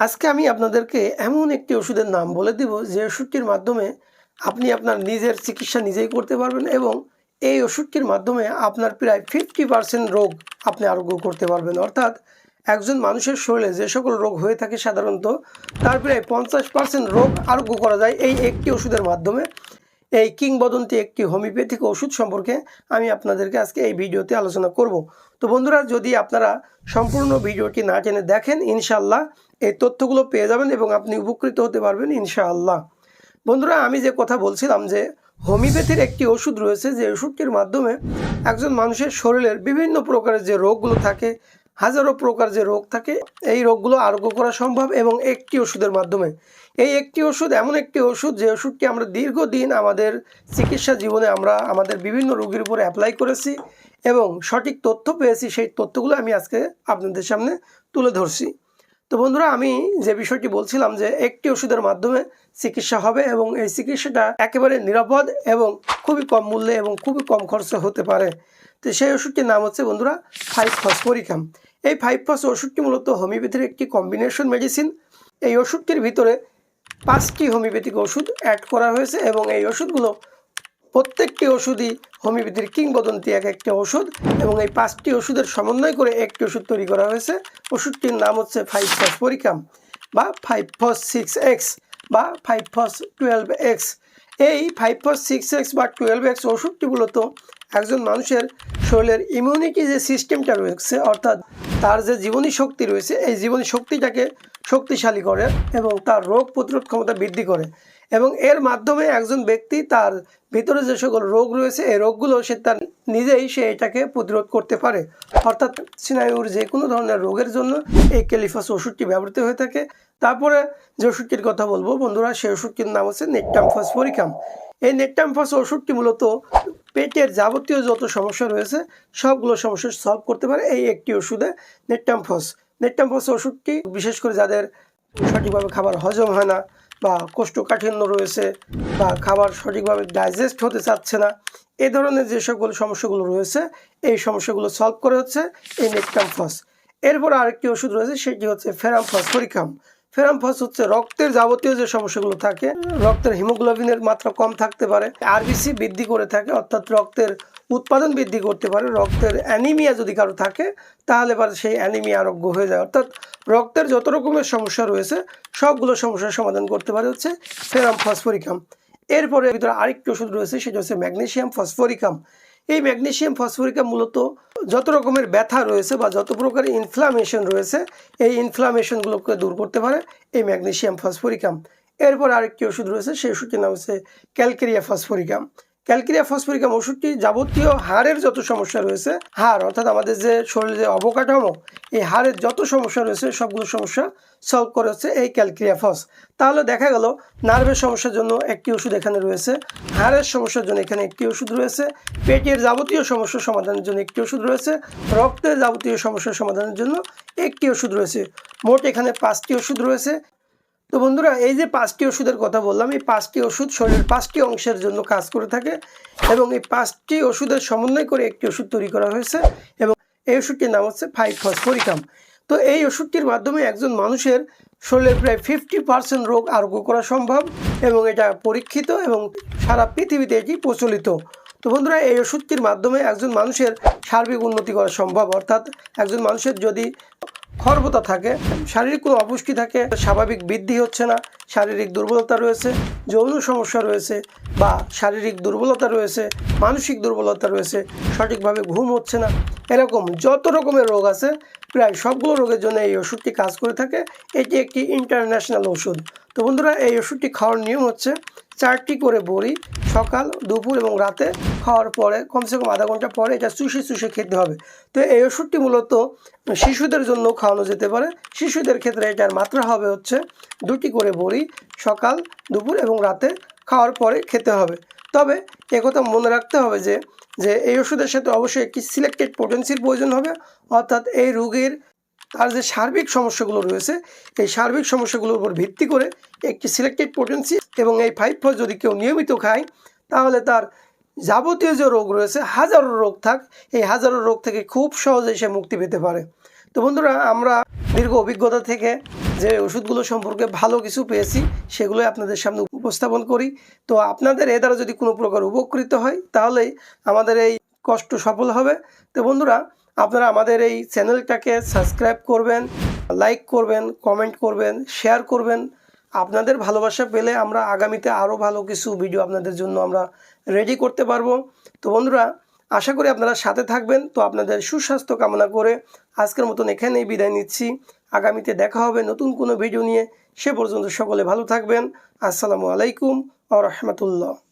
আজকে আমি আপনাদেরকে এমন একটি ওষুধের নাম বলে দিব যে ওষুধটির মাধ্যমে আপনি আপনার নিজের চিকিৎসা নিজেই করতে পারবেন এবং এই ওষুধটির মাধ্যমে আপনার প্রায় ফিফটি পার্সেন্ট রোগ আপনি আরোগ্য করতে পারবেন। অর্থাৎ একজন মানুষের শরীরে যে সকল রোগ হয়ে থাকে সাধারণত, তার প্রায় পঞ্চাশ পার্সেন্ট রোগ আরোগ্য করা যায় এই একটি ওষুধের মাধ্যমে। এই কিংবদন্তি একটি হোমিওপ্যাথিক ওষুধ সম্পর্কে আমি আপনাদেরকে আজকে এই ভিডিওতে আলোচনা করব। তো বন্ধুরা, যদি আপনারা সম্পূর্ণ ভিডিওটি না টেনে দেখেন, ইনশাআল্লাহ এই তথ্যগুলো পেয়ে যাবেন এবং আপনি উপকৃত হতে পারবেন, ইনশাআল্লাহ। বন্ধুরা, আমি যে কথা বলছিলাম যে হোমিওপ্যাথির একটি ওষুধ রয়েছে, যে ওষুধটির মাধ্যমে একজন মানুষের শরীরের বিভিন্ন প্রকারের যে রোগগুলো থাকে হাজারো প্রকার যে রোগ থাকে, এই রোগগুলো আরোগ্য করা সম্ভব এবং একটি ওষুধের মাধ্যমে। এই একটি ওষুধ, এমন একটি ওষুধ যে ওষুধটি আমরা দীর্ঘদিন আমাদের চিকিৎসা জীবনে আমরা আমাদের বিভিন্ন রোগীর উপরে অ্যাপ্লাই করেছি এবং সঠিক তথ্য পেয়েছি, সেই তথ্যগুলো আমি আজকে আপনাদের সামনে তুলে ধরছি। তো বন্ধুরা, আমি যে বিষয়টি বলছিলাম যে একটি ওষুধের মাধ্যমে চিকিৎসা হবে এবং এই চিকিৎসাটা একেবারে নিরাপদ এবং খুবই কম মূল্যে এবং খুবই কম খরচে হতে পারে। তো সেই ওষুধটির নাম হচ্ছে, বন্ধুরা ফাইভ ফসফরিকাম এই ফাইভ ফস ওষুধটি মূলত হোমিওপ্যাথির একটি কম্বিনেশন মেডিসিন এই ওষুধটির ভিতরে পাঁচটি হোমিওপ্যাথিক ওষুধ অ্যাড করা হয়েছে এবং এই ওষুধগুলো প্রত্যেকটি ওষুধই হোমিওপ্যাথির কিংবদন্তি এক একটি ওষুধ এবং এই পাঁচটি ওষুধের সমন্বয় করে একটি ওষুধ তৈরি করা হয়েছে। ওষুধটির নাম হচ্ছে ফাইভ ফসফরিকাম বা ফাইভ ফস সিক্স এক্স বা ফাইভ ফস টুয়েলভ এক্স এই ফাইভ ফস সিক্স এক্স বা টুয়েলভ এক্স ওষুধটি মূলত একজন মানুষের শরীরের ইমিউনিটি যে সিস্টেমটা রয়েছে, অর্থাৎ তার যে জীবনী শক্তি রয়েছে, এই জীবনী শক্তিটাকে শক্তিশালী করে এবং তার রোগ প্রতিরোধ ক্ষমতা বৃদ্ধি করে। এবং এর মাধ্যমে একজন ব্যক্তি তার ভিতরে যে সকল রোগ রয়েছে, এই রোগগুলো সে তার নিজেই সে এটাকে প্রতিরোধ করতে পারে। অর্থাৎ স্নায়ুর যে কোনো ধরনের রোগের জন্য এই ক্যালিফাস ওষুধটি ব্যবহৃত হয়ে থাকে। তারপরে যে ওষুধটির কথা বলব বন্ধুরা, সেই ওষুধটির নাম হচ্ছে নেকটাম ফসফরিকাম এই নেকটাম ফস ওষুধটি মূলত পেটের যাবতীয় যত সমস্যা রয়েছে, সবগুলো সমস্যা সলভ করতে পারে এই একটি ওষুধে নেকটাম ফস নেকটাম ওষুধটি বিশেষ করে যাদের সঠিকভাবে খাবার হজম হয় না বা কোষ্ঠকাঠিন্য রয়েছে বা খাবার সঠিকভাবে ডাইজেস্ট হতে চাচ্ছে না, এ ধরনের যে সকল সমস্যাগুলো রয়েছে, এই সমস্যাগুলো সলভ করে হচ্ছে এই নেকটাম ফস এরপর আরেকটি ওষুধ রয়েছে, সেটি হচ্ছে ফেরাম ফসফরিকাম। ফেরাম ফস হচ্ছে রক্তের যাবতীয় যে সমস্যাগুলো থাকে, রক্তের হিমোগ্লোবিনের মাত্রা কম থাকতে পারে আরবিসি বৃদ্ধি করে থাকে, অর্থাৎ রক্তের উৎপাদন বৃদ্ধি করতে পারে, রক্তের অ্যানিমিয়া যদি কারও থাকে, তাহলে পরে সেই অ্যানিমিয়া আরোগ্য হয়ে যায়। অর্থাৎ রক্তের যত রকমের সমস্যা রয়েছে, সবগুলো সমস্যার সমাধান করতে পারে হচ্ছে ফেরাম ফসফরিকাম এরপরে ভিতরে আরেকটি ওষুধ রয়েছে, সেটা হচ্ছে ম্যাগনেশিয়াম ফসফরিকাম। এই ম্যাগনেশিয়াম ফসফরিকা মূলত যত রকমের ব্যথা রয়েছে বা যত প্রকার ইনফ্লামেশন রয়েছে, এই ইনফ্লামেশনগুলোকে দূর করতে পারে এই ম্যাগনেশিয়াম ফসফরিকাম। এরপর আরেকটি ওষুধ রয়েছে, সেই ওষুধটির নাম হচ্ছে ক্যালকেরিয়া ফসফরিকাম। ক্যালকেরিয়া ফসফরিকাম ওষুধটি যাবতীয় হাড়ের যত সমস্যা রয়েছে, হাড়, অর্থাৎ আমাদের যে শরীরে অবকাঠামো, এই হাড়ের যত সমস্যা রয়েছে, সবগুলো সমস্যা সলভ করে হচ্ছে এই ক্যালকেরিয়া ফস। তাহলে দেখা গেল নার্ভের সমস্যার জন্য একটি ওষুধ এখানে রয়েছে, হাড়ের সমস্যার জন্য এখানে একটি ওষুধ রয়েছে, পেটের যাবতীয় সমস্যা সমাধানের জন্য একটি ওষুধ রয়েছে, রক্তের যাবতীয় সমস্যার সমাধানের জন্য একটি ওষুধ রয়েছে। মোট এখানে পাঁচটি ওষুধ রয়েছে তো বন্ধুরা, এই যে পাঁচটি ওষুধের কথা বললাম, এই পাঁচটি ওষুধ শরীরের পাঁচটি অংশের জন্য কাজ করে থাকে এবং এই পাঁচটি ওষুধের সমন্বয় করে একটি ওষুধ তৈরি করা হয়েছে এবং এই ওষুধটির নাম হচ্ছে ফাইভ ফসফরিকাম তো এই ওষুধটির মাধ্যমে একজন মানুষের শরীরের প্রায় ফিফটি পার্সেন্ট রোগ আরোগ্য করা সম্ভব এবং এটা পরীক্ষিত এবং সারা পৃথিবীতে এটি প্রচলিত। তো বন্ধুরা, এই ওষুধটির মাধ্যমে একজন মানুষের সার্বিক উন্নতি করা সম্ভব। অর্থাৎ একজন মানুষের যদি খর্বতা থাকে শারীরিক কোনো অপুষ্টি থাকে, স্বাভাবিক বৃদ্ধি হচ্ছে না, শারীরিক দুর্বলতা রয়েছে, যৌন সমস্যা রয়েছে বা শারীরিক দুর্বলতা রয়েছে, মানসিক দুর্বলতা রয়েছে, সঠিকভাবে ঘুম হচ্ছে না। এরকম যত রকমের রোগ আছে, প্রায় সবগুলো রোগের জন্য এই ওষুধটি কাজ করে থাকে। এটি একটি ইন্টারন্যাশনাল ওষুধ তো বন্ধুরা, এই ওষুধটি খাওয়ার নিয়ম হচ্ছে চারটি করে বড়ি সকাল, দুপুর এবং রাতে খাওয়ার পরে, কমসে কম আধা ঘণ্টা পরে এটা চুষে চুষে খেতে হবে। তো এই ওষুধটি মূলত শিশুদের জন্য খাওয়ানো যেতে পারে। শিশুদের ক্ষেত্রে এটার মাত্রা হবে হচ্ছে দুটি করে বড়ি সকাল, দুপুর এবং রাতে খাওয়ার পরে খেতে হবে। তবে একথা মনে রাখতে হবে যে যে এই ওষুধের সাথে অবশ্যই একটি সিলেক্টেড পোটেন্সির প্রয়োজন হবে। অর্থাৎ এই রোগীর তার যে সার্বিক সমস্যাগুলো রয়েছে, এই সার্বিক সমস্যাগুলোর উপর ভিত্তি করে একটি সিলেক্টেড পোটেন্সি এবং এই ফাইভ ফোর যদি কেউ নিয়মিত খায়, তাহলে তার যাবতীয় যে রোগ রয়েছে, হাজারো রোগ থাক, এই হাজারো রোগ থেকে খুব সহজে সে মুক্তি পেতে পারে। তো বন্ধুরা, আমরা দীর্ঘ অভিজ্ঞতা থেকে যে ওষুধগুলো সম্পর্কে ভালো কিছু পেয়েছি, সেগুলো আপনাদের সামনে উপস্থাপন করি। তো আপনাদের এ দ্বারা যদি কোনো প্রকার উপকৃত হয় তাহলেই আমাদের এই কষ্ট সফল হবে। তো বন্ধুরা, আপনারা আমাদের এই চ্যানেলটাকে সাবস্ক্রাইব করবেন লাইক করবেন কমেন্ট করবেন শেয়ার করবেন। আপনাদের ভালোবাসা পেলে আমরা আগামীতে আরও ভালো কিছু ভিডিও আপনাদের জন্য আমরা রেডি করতে পারব। তো বন্ধুরা, আশা করি আপনারা সাথে থাকবেন। তো আপনাদের সুস্বাস্থ্য কামনা করে আজকের মতন এখানেই বিদায় নিচ্ছি। আগামীতে দেখা হবে নতুন কোনো ভিডিও নিয়ে। সে পর্যন্ত সকলে ভালো থাকবেন। আসসালামু আলাইকুম আ রহমতুল্লাহ।